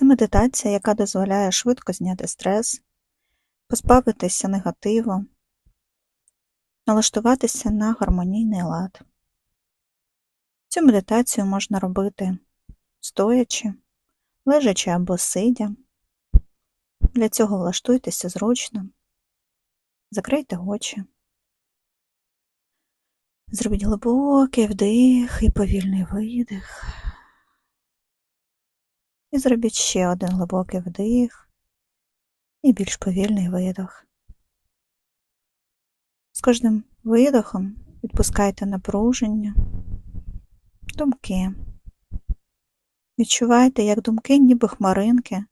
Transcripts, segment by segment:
Це медитація, яка дозволяє швидко зняти стрес, позбавитися негативу, налаштуватися на гармонійний лад. Цю медитацію можна робити стоячи, лежачи або сидя. Для цього влаштуйтеся зручно, закрийте очі. Зробіть глибокий вдих і повільний видих. І зробіть ще один глибокий вдих і більш повільний видох. З кожним видохом відпускайте напруження, думки. Відчувайте, як думки, ніби хмаринки,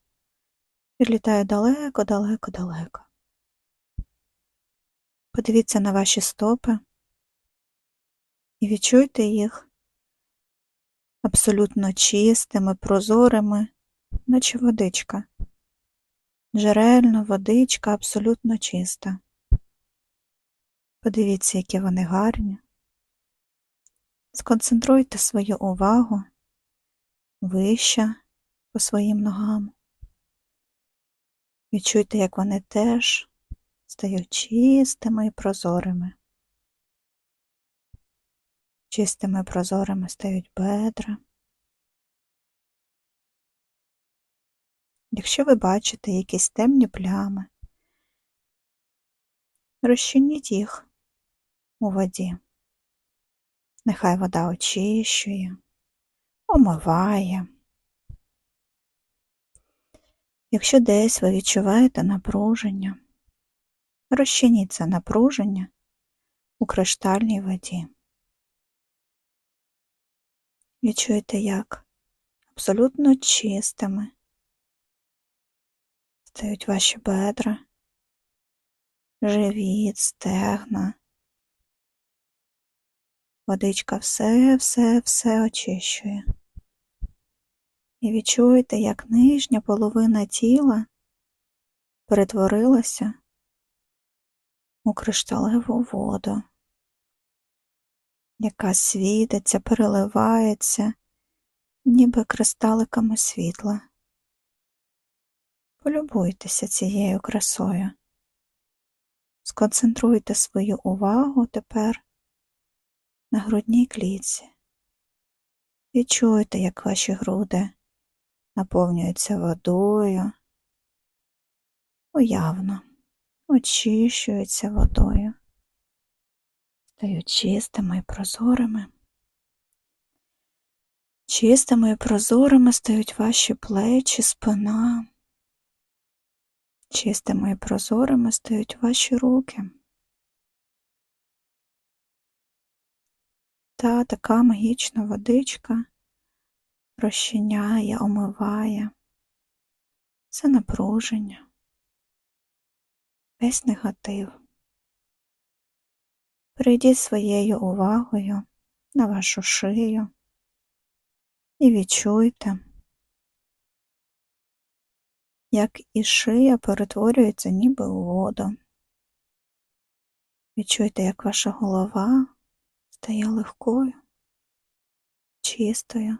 відлітають далеко, далеко, далеко. Подивіться на ваші стопи і відчуйте їх абсолютно чистими, прозорими, наче водичка. Джерельна водичка абсолютно чиста. Подивіться, які вони гарні. Сконцентруйте свою увагу вище по своїм ногам. Відчуйте, як вони теж стають чистими і прозорими. Чистими прозорими стають бедра. Якщо ви бачите якісь темні плями, розчиніть їх у воді. Нехай вода очищує, омиває. Якщо десь ви відчуваєте напруження, розчиніть це напруження у криштальній воді. Відчуєте, як абсолютно чистими стають ваші бедра, живіт, стегна. Водичка все, все, все очищує. І відчуєте, як нижня половина тіла перетворилася у кришталеву воду, яка світиться, переливається, ніби кристаликами світла. Полюбуйтеся цією красою. Сконцентруйте свою увагу тепер на грудній клітці. Відчуйте, як ваші груди наповнюються водою, уявно очищуються водою, стають чистими і прозорими. Чистими і прозорими стають ваші плечі, спина. Чистими і прозорими стають ваші руки. Та така магічна водичка розчиняє, омиває це напруження, весь негатив. Прийдіть своєю увагою на вашу шию і відчуйте, як і шия перетворюється ніби у воду. Відчуйте, як ваша голова стає легкою, чистою,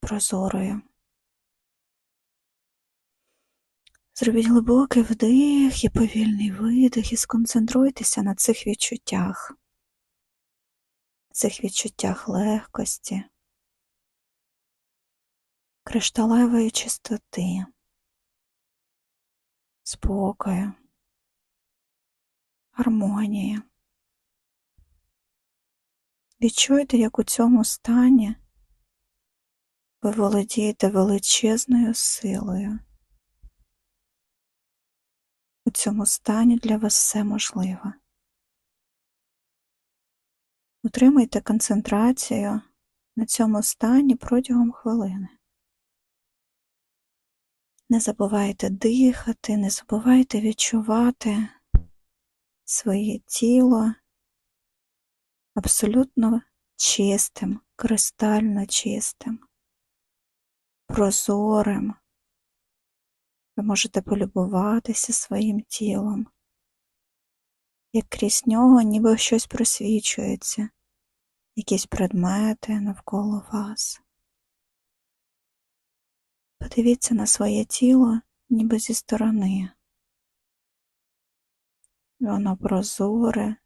прозорою. Зробіть глибокий вдих і повільний видих і сконцентруйтеся на цих відчуттях, цих відчуттях легкості, кришталевої чистоти, спокою, гармонії. Відчуйте, як у цьому стані ви володієте величезною силою. У цьому стані для вас все можливо. Утримуйте концентрацію на цьому стані протягом хвилини. Не забувайте дихати, не забувайте відчувати своє тіло абсолютно чистим, кристально чистим, прозорим. Ви можете полюбуватися своїм тілом, як крізь нього ніби щось просвічується, якісь предмети навколо вас. Подивіться на своє тіло, ніби зі сторони. Воно прозоре,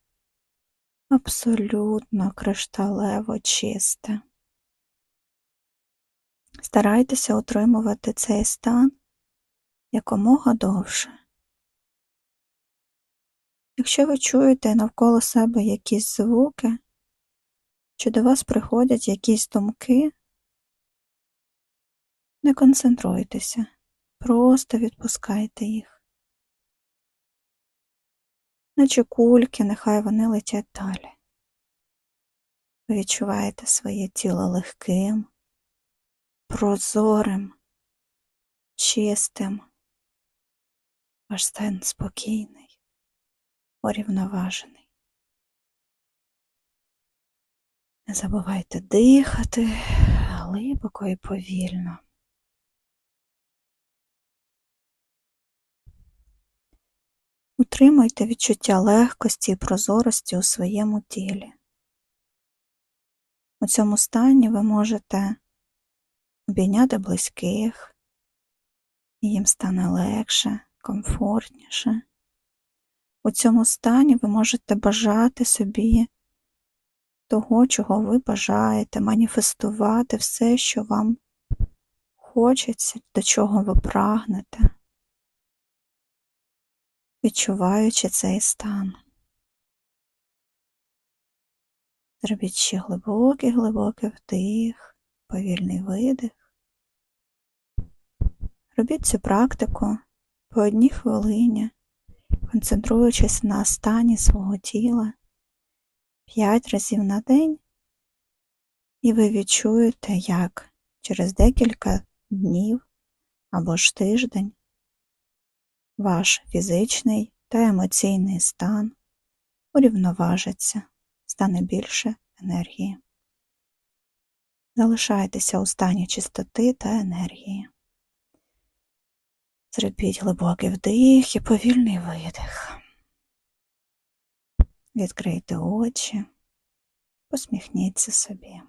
абсолютно кришталево чисте. Старайтеся утримувати цей стан якомога довше. Якщо ви чуєте навколо себе якісь звуки, чи до вас приходять якісь думки, не концентруйтеся, просто відпускайте їх. Наче кульки, нехай вони летять далі. Ви відчуваєте своє тіло легким, прозорим, чистим, ваш стан спокійний, урівноважений. Не забувайте дихати глибоко і повільно. Утримуйте відчуття легкості і прозорості у своєму тілі. У цьому стані ви можете обійняти близьких, і їм стане легше, комфортніше. У цьому стані ви можете бажати собі того, чого ви бажаєте, маніфестувати все, що вам хочеться, до чого ви прагнете, відчуваючи цей стан. Зробіть ще глибокий, глибокий вдих, повільний видих. Робіть цю практику по одній хвилині, концентруючись на стані свого тіла п'ять разів на день, і ви відчуєте, як через декілька днів або ж тиждень ваш фізичний та емоційний стан урівноважиться, стане більше енергії. Залишайтеся у стані чистоти та енергії. Зробіть глибокий вдих і повільний видих. Відкрийте очі, посміхніться собі.